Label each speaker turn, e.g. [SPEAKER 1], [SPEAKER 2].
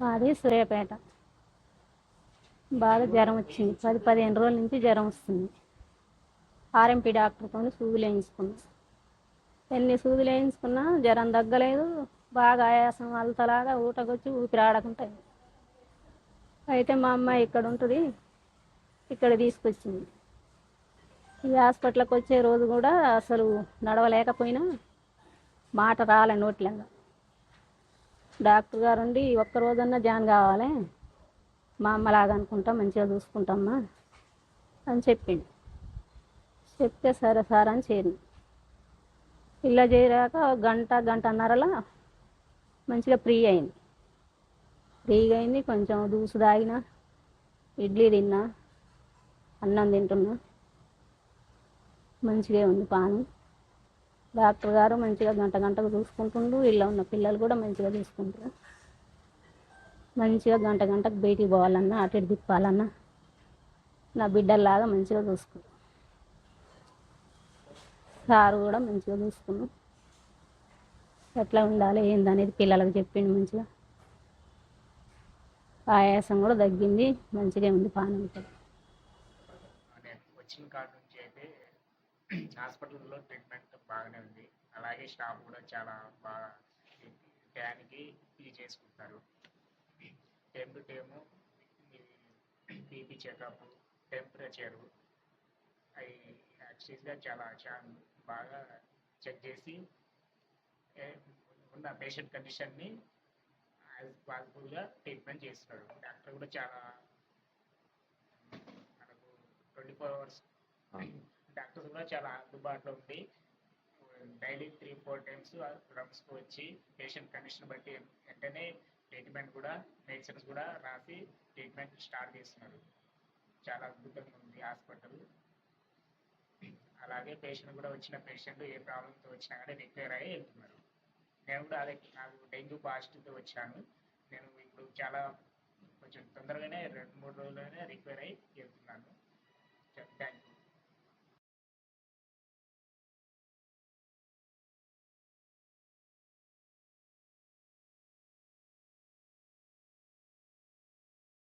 [SPEAKER 1] మాది సూర్యాపేట. బాగా జ్వరం వచ్చింది. పది పదిహేను రోజుల నుంచి జ్వరం వస్తుంది. ఆర్ఎంపీ డాక్టర్తో సూదులు వేయించుకున్నాం. ఎన్ని సూదులు వేయించుకున్నా జ్వరం తగ్గలేదు. బాగా ఆయాసం అలతలాగా ఊటకొచ్చి ఊపిరి ఆడకుంటాయి అయితే మా అమ్మాయి ఇక్కడ ఉంటుంది. ఇక్కడ తీసుకొచ్చింది. ఈ హాస్పిటల్కి వచ్చే రోజు కూడా అసలు నడవలేకపోయినా. మాట రాలే నోట్లంగా డాక్టర్ గారు ఉండి ఒక్క రోజన్నా జాయిన్ కావాలి. మా అమ్మలాగా అనుకుంటా మంచిగా చూసుకుంటామ్మా అని చెప్పిండు. చెప్తే సరే సార్ అని చేరింది ఇలా చేరాక గంట గంటన్నరలా మంచిగా ఫ్రీ అయింది. ఫ్రీగా అయింది కొంచెం దూసు తాగిన ఇడ్లీ తిన్నా అన్నం తింటున్నా. మంచిగా ఉంది పానం డాక్టర్ గారు మంచిగా గంట గంటకు చూసుకుంటుండ్రు ఇలా ఉన్న పిల్లలు కూడా మంచిగా చూసుకుంటారు మంచిగా గంట గంటకు బయటికి పోవాలన్నా అటు ఇటు తిప్పాలన్నా నా బిడ్డల్లాగా మంచిగా చూసుకున్నాను సారు కూడా మంచిగా చూసుకున్నాం ఎట్లా ఉండాలి ఏందనేది పిల్లలకు చెప్పిండు మంచిగా. ఆయాసం కూడా తగ్గింది మంచిగా ఉంది పానం ఇప్పుడు
[SPEAKER 2] అయితే హాస్పిటల్లో ట్రీట్మెంట్ బాగానే ఉంది. అలాగే స్టాఫ్ కూడా చాలా బాగా టయానికి ఫీ చేసుకుంటారు. Time to time BP checkup temperature అవి యాక్చువల్గా చాలా చాలా బాగా చెక్ చేసి ఉన్న పేషెంట్ కండిషన్ని యాజ్ పాసిబుల్గా ట్రీట్మెంట్ చేస్తున్నాడు డాక్టర్ కూడా చాలా మనకు ట్వంటీ ఫోర్ అవర్స్ డాక్టర్స్ కూడా చాలా అందుబాటులో ఉంది డైలీ త్రీ ఫోర్ టైమ్స్ రమ్స్కి వచ్చి పేషెంట్ కండిషన్ బట్టి వెంటనే ట్రీట్మెంట్ కూడా మెడిసిన్స్ కూడా రాసి ట్రీట్మెంట్ స్టార్ట్ చేస్తున్నారు. చాలా అద్భుతంగా ఉంది హాస్పిటల్. అలాగే పేషెంట్ కూడా వచ్చిన పేషెంట్ ఏ ప్రాబ్లంతో వచ్చినా కానీ రిపేర్ అయ్యి వెళ్తున్నారు. నేను కూడా అదే నాకు డెంగ్యూ పాజిటివ్తో వచ్చాను. నేను ఇప్పుడు చాలా కొంచెం తొందరగానే రెండు మూడు రోజుల్లోనే